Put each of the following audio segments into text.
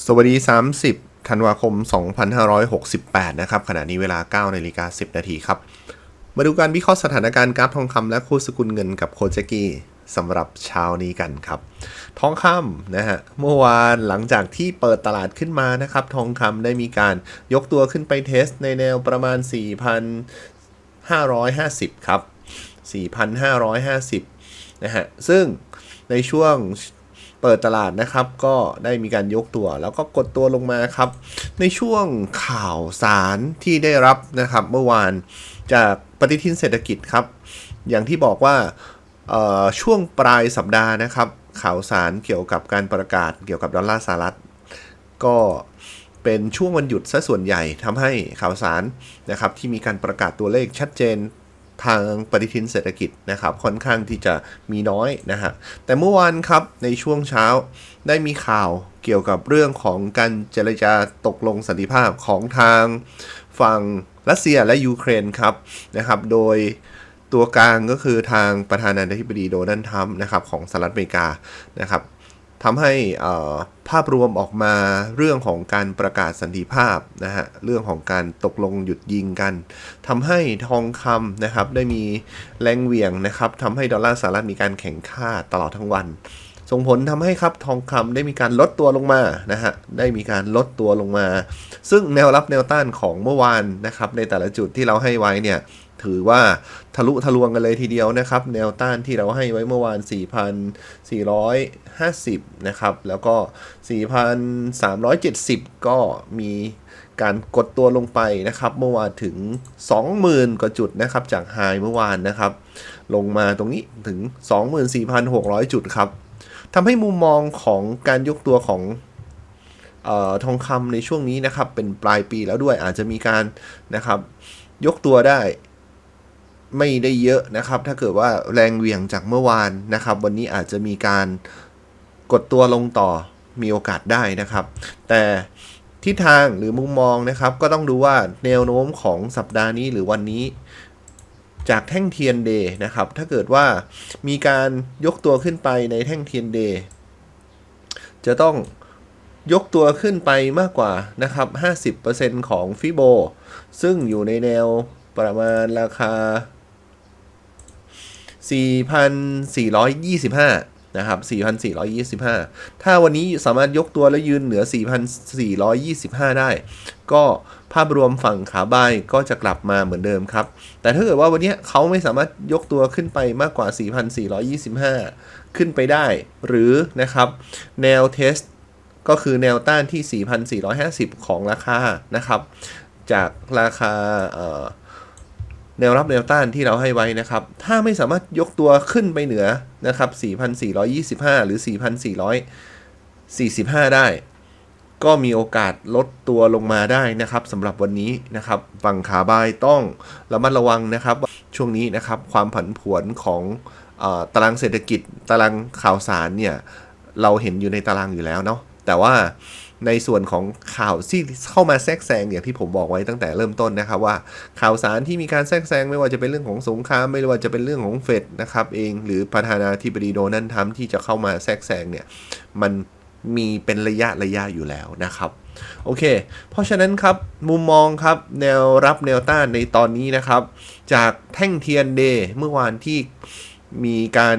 สวัสดี 30 ธันวาคม 2568 นะครับ ขณะนี้เวลา9นาฬิกา10 นาทีครับ มาดูการวิเคราะห์สถานการณ์กราฟทองคำและคู่สกุลเงินกับโคเจกี้สำหรับเช้านี้กันครับ ทองคำนะฮะ เมื่อวานหลังจากที่เปิดตลาดขึ้นมานะครับ ทองคำได้มีการยกตัวขึ้นไปเทสในแนวประมาณ 4,550 ครับ 4,550 นะฮะ ซึ่งในช่วง เปิดตลาดนะครับ ก็ได้มีการยกตัว แล้วก็กดตัวลงมาครับ ในช่วงข่าวสารที่ได้รับนะครับเมื่อวานจากปฏิทินเศรษฐกิจครับ อย่างที่บอกว่าช่วงปลายสัปดาห์นะครับ ข่าวสารเกี่ยวกับการประกาศเกี่ยวกับดอลลาร์สหรัฐก็เป็นช่วงวันหยุดซะส่วนใหญ่ทำให้ข่าวสารนะครับที่มีการประกาศตัวเลขชัดเจน ทางปฏิทินเศรษฐกิจนะครับค่อนข้างที่จะมีน้อยนะฮะแต่เมื่อวานครับในช่วงเช้าได้มีข่าวเกี่ยวกับเรื่องของการเจรจาตกลงสันติภาพของทางฝั่งรัสเซียและยูเครนครับนะครับ โดยตัวกลางก็คือทางประธานาธิบดีโดนัลด์ทรัมป์นะครับของสหรัฐอเมริกานะครับ ทำให้ภาพรวมออกมาเรื่องของการประกาศสันติภาพนะฮะเรื่องของการตกลงหยุดยิงกันทำให้ทองคำนะครับได้มีแรงเหวี่ยงนะครับทำให้ดอลลาร์สหรัฐมีการแข่งค่าตลอดทั้งวัน ส่งผลทำให้ครับทองคำได้มีการลดตัวลงมานะฮะได้มีการลดตัวลงมา ซึ่งแนวรับแนวต้านของเมื่อวานนะครับในแต่ละจุดที่เราให้ไว้เนี่ย ถือว่าทะลุทะลวงกันเลยทีเดียวนะครับ แนวต้านที่เราให้ไว้เมื่อวาน 4,450 นะครับ แล้วก็ 4,370 ก็มีการกดตัวลงไปนะครับ เมื่อวานถึง 20,000กว่าจุดนะครับ จากไฮเมื่อวานนะครับ ลงมาตรงนี้ถึง 24,600 จุดครับทำให้มุมมองของการยกตัวของออทองคำในช่วงนี้นะครับ เป็นปลายปีแล้วด้วยอาจจะมีการนะครับ ยกตัวได้ ไม่ได้เยอะนะครับ ถ้าเกิดว่าแรงเหวี่ยงจากเมื่อวานนะครับ วันนี้อาจจะมีการกดตัวลงต่อมีโอกาสได้นะครับ แต่ทิศทางหรือมุมมองนะครับ ก็ต้องดูว่าแนวโน้มของสัปดาห์นี้หรือวันนี้ จากแท่งเทียนเดย์นะครับ ถ้าเกิดว่ามีการยกตัวขึ้นไปในแท่งเทียนเดย์จะต้องยกตัวขึ้นไปมากกว่านะครับ 50%ของฟิโบ ซึ่งอยู่ในแนวประมาณราคา 4,425 นะครับ 4,425 ถ้าวันนี้สามารถยกตัวและยืนเหนือ 4,425 ได้ ก็ภาพรวมฝั่งขาบายก็จะกลับมาเหมือนเดิมครับ แต่ถ้าเกิดว่าวันนี้เขาไม่สามารถยกตัวขึ้นไปมากกว่า 4,425 ขึ้นไปได้ หรือนะครับ แนวเทสก็คือแนวต้านที่ 4,450 ของราคานะครับ จากราคา แนวรับแนวต้านที่เราให้ไว้นะครับ ถ้าไม่สามารถยกตัวขึ้นไปเหนือนะครับ 4,425 หรือ 4,445 ได้ ก็มีโอกาสลดตัวลงมาได้นะครับสำหรับวันนี้นะครับ ฝั่งขาบายต้องระมัดระวังนะครับ ช่วงนี้นะครับความผันผวนของอตารางเศรษฐกิจ ตารางข่าวสารเนี่ย เราเห็นอยู่ในตารางอยู่แล้วเนาะ แต่ว่า ในส่วนของข่าวที่เข้ามาแทรกแซงอย่างที่ผมบอกไว้ตั้งแต่เริ่มต้นนะครับว่าข่าวสารที่มีการแทรกแซงไม่ว่าจะเป็นเรื่องของสงครามไม่ว่าจะเป็นเรื่องของเฟดนะครับเองหรือประธานาธิบดีโดนัลด์ทรัมป์ที่จะเข้ามาแทรกแซงเนี่ยมันมีเป็นระยะระยะอยู่แล้วนะครับโอเค เพราะฉะนั้นครับมุมมองครับแนวรับแนวต้านในตอนนี้นะครับ จากแท่งเทียนเดย์เมื่อวานที่มีการ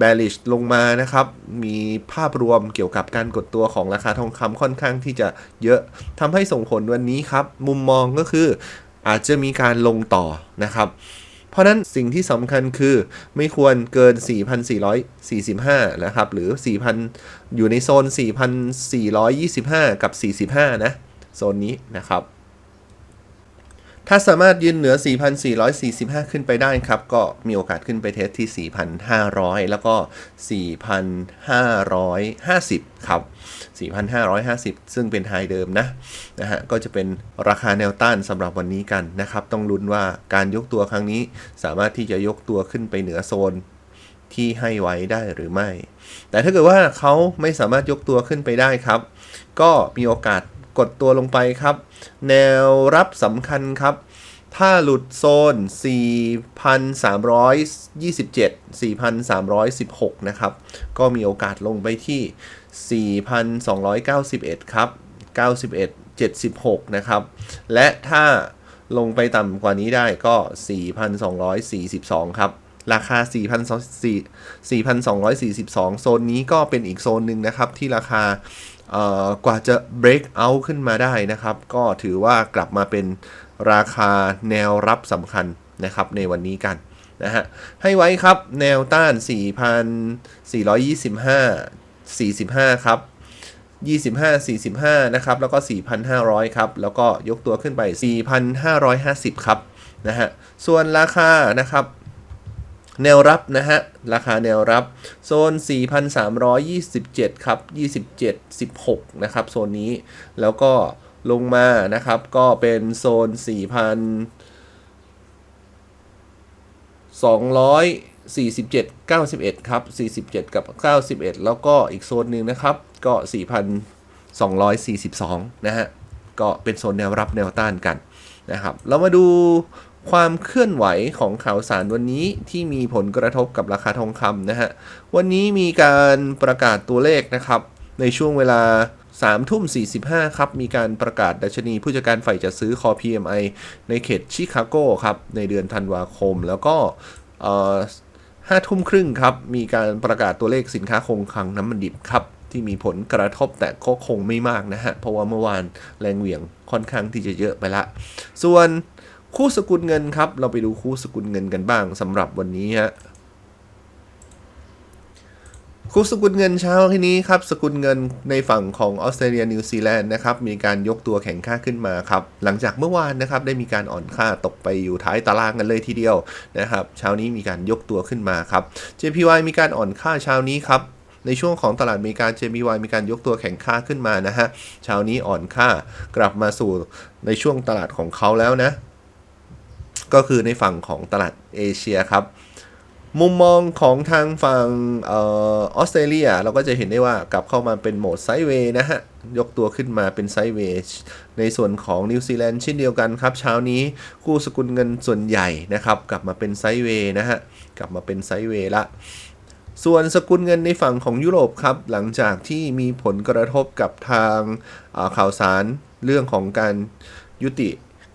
bearish ลงมานะครับ มีภาพรวมเกี่ยวกับการกดตัวของราคาทองคำค่อนข้างที่จะเยอะทำให้ส่งผลวันนี้ครับ มุมมองก็คืออาจจะมีการลงต่อนะครับ เพราะนั้นสิ่งที่สำคัญคือไม่ควรเกิน 4,445 นะครับ หรือ 4,000 อยู่ในโซน 4,425 กับ 45 นะ โซนนี้นะครับ ถ้าสามารถยืนเหนือ 4,445 ขึ้นไปได้ครับ ก็มีโอกาสขึ้นไปเทสที่ 4,500 แล้วก็ 4,550 ครับ 4,550 ซึ่งเป็นไฮเดิมนะนะฮะก็จะเป็นราคาแนวต้านสำหรับวันนี้กันนะครับ ต้องลุ้นว่าการยกตัวครั้งนี้ สามารถที่จะยกตัวขึ้นไปเหนือโซนที่ให้ไว้ได้หรือไม่ แต่ถ้าเกิดว่าเขาไม่สามารถยกตัวขึ้นไปได้ครับ ก็มีโอกาส กดตัวลงไปครับ แนวรับสำคัญครับ ถ้าหลุดโซน 4,327 4,316 นะครับ ก็มีโอกาสลงไปที่ 4,291 ครับ 91 76 นะครับ และถ้าลงไปต่ำกว่านี้ได้ก็ 4,242 ครับ ราคา 4,242 โซนนี้ก็เป็นอีกโซนหนึ่งนะครับ ที่ราคา กว่าจะ break out ขึ้นมาได้นะครับ ก็ถือว่ากลับมาเป็นราคาแนวรับสำคัญนะครับในวันนี้กันนะฮะให้ไว้ครับแนวต้าน 4,425 45 ครับ 25 45 นะครับ แล้วก็ 4,500 ครับ แล้วก็ยกตัวขึ้นไป 4,550 ครับ นะฮะ ส่วนราคานะครับ แนวรับนะฮะ ราคาแนวรับ โซน 4,327 ครับ 27 16 นะครับ โซนนี้แล้วก็ลงมานะครับ ก็เป็นโซน4,000 247 91 ครับ 47 กับ 91 แล้วก็อีกโซนหนึ่งนะครับ ก็ 4,242 นะฮะ ก็เป็นโซนแนวรับแนวต้านกันนะครับ เรามาดู ความเคลื่อนไหวของข่าวสารวันนี้ที่มีผลกระทบกับราคาทองคำนะฮะ วันนี้มีการประกาศตัวเลขนะครับ ในช่วงเวลา3ทุ่ม 45 ครับ มีการประกาศดัชนีผู้จัดการฝ่ายจัดซื้อคอ PMI ในเขตชิคาโกครับ ในเดือนธันวาคม แล้วก็ห้าทุ่มครึ่งครับ มีการประกาศตัวเลขสินค้าคงคลังน้ำมันดิบครับ ที่มีผลกระทบแต่ก็คงไม่มากนะฮะ เพราะว่าเมื่อวานแรงเหวี่ยงค่อนข้างที่จะเยอะไปละ ส่วน คู่สกุลเงินครับ เราไปดูคู่สกุลเงินกันบ้างสำหรับวันนี้ฮะคู่สกุลเงินเช้าที่นี้ครับ สกุลเงินในฝั่งของออสเตรเลียนิวซีแลนด์นะครับมีการยกตัวแข็งค่าขึ้นมาครับ หลังจากเมื่อวานนะครับได้มีการอ่อนค่าตกไปอยู่ท้ายตารางกันเลยทีเดียวนะครับเช้านี้มีการยกตัวขึ้นมาครับ JPY มีการอ่อนค่าเช้านี้ครับในช่วงของตลาดอเมริกา JPY มีการยกตัวแข็งค่าขึ้นมานะฮะเช้านี้อ่อนค่ากลับมาสู่ในช่วงตลาดของเขาแล้วนะ ก็คือในฝั่งของตลาดเอเชียครับมุมมองของทางฝั่งออสเตรเลียเราก็จะเห็นได้ว่ากลับเข้ามาเป็นโหมดไซด์เวย์นะฮะ ยกตัวขึ้นมาเป็นไซด์เวย์ในส่วนของนิวซีแลนด์เช่นเดียวกันครับ เช้านี้คู่สกุลเงินส่วนใหญ่นะครับ กลับมาเป็นไซด์เวย์นะฮะ กลับมาเป็นไซด์เวย์ละ ส่วนสกุลเงินในฝั่งของยุโรปครับ หลังจากที่มีผลกระทบกับทางข่าวสารเรื่องของการยุติ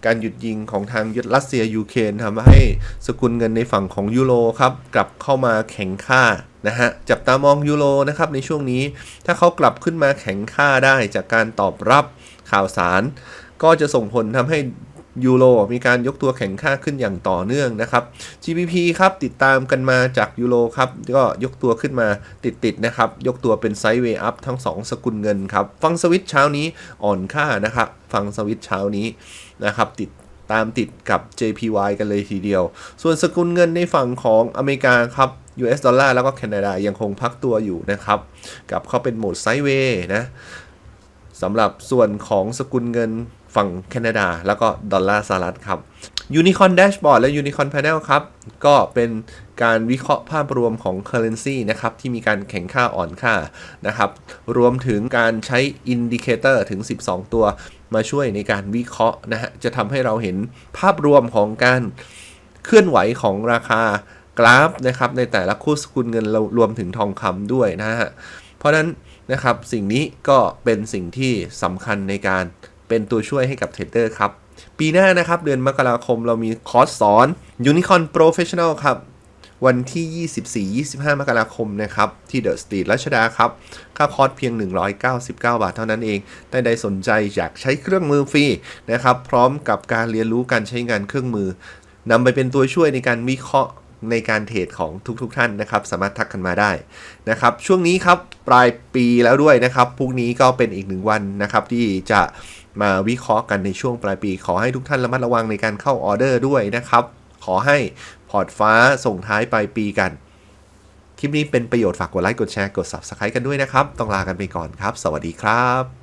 การหยุดยิงของทางยุรัสเซียยูเครนทำให้สกุลเงินในฝั่งของยูโรครับกลับเข้ามาแข็งค่านะฮะจับตามองยูโรนะครับในช่วงนี้ ถ้าเขากลับขึ้นมาแข็งค่าได้จากการตอบรับข่าวสาร ก็จะส่งผลทำให้ ยูโรมีการยกตัวแข็งค่าขึ้นอย่างต่อเนื่องนะครับ GBP ครับติดตามกันมาจากยูโรครับก็ยกตัวขึ้นมาติดๆนะครับ ยกตัวเป็นไซด์เวย์อัพทั้ง 2 สกุลเงินครับ ฟังสวิตเช้านี้อ่อนค่านะครับ ฟังสวิตเช้านี้นะครับติดตามติดกับ JPY กันเลยทีเดียว ส่วนสกุลเงินในฝั่งของอเมริกาครับ US ดอลลาร์แล้วก็แคนาดายังคงพักตัวอยู่นะครับ กับเขาเป็นโหมดไซด์เวย์นะสำหรับส่วนของสกุลเงิน ฝั่งแคนาดา แล้วก็ดอลลาร์สหรัฐครับยูนิคอนแดชบอร์ดและยูนิคอนแพนเนลครับ ก็เป็นการวิเคราะห์ภาพรวมของ Currency นะครับ ที่มีการแข่งค่าอ่อนค่านะครับ รวมถึงการใช้อินดิเคเตอร์ถึง 12 ตัวมาช่วยในการวิเคราะห์นะฮะ จะทำให้เราเห็นภาพรวมของการเคลื่อนไหวของราคากราฟนะครับในแต่ละคู่สกุลเงินรวมถึงทองคำด้วยนะฮะ เพราะนั้นนะครับสิ่งนี้ก็เป็นสิ่งที่สำคัญในการ เป็นตัวช่วยให้กับเทรดเดอร์ครับ ปีหน้านะครับเดือนมกราคมเรามีคอร์สสอน Unicorn Professional ครับ วันที่ 24-25 มกราคมนะครับ ที่เดอะสตรีทรัชดาครับ ค่าคอร์สเพียง 199 บาทเท่านั้นเองถ้าใดสนใจอยากใช้เครื่องมือฟรีนะครับ พร้อมกับการเรียนรู้การใช้งานเครื่องมือนำไปเป็นตัวช่วยในการวิเคราะห์ในการเทรดของทุกๆทท่านนะครับ สามารถทักกันมาได้นะครับ ช่วงนี้ครับปลายปีแล้วด้วยนะครับพรุ่งนี้ก็เป็นอีกหนึ่งวันนะครับที่จะ มาวิเคราะห์กันในช่วงปลายปี ขอให้ทุกท่านระมัดระวังในการเข้าออเดอร์ด้วยนะครับ ขอให้พอร์ตฟ้าส่งท้ายปลายปีกัน คลิปนี้เป็นประโยชน์ฝากกดไลค์กดแชร์กด Subscribe กันด้วยนะครับ ต้องลากันไปก่อนครับ สวัสดีครับ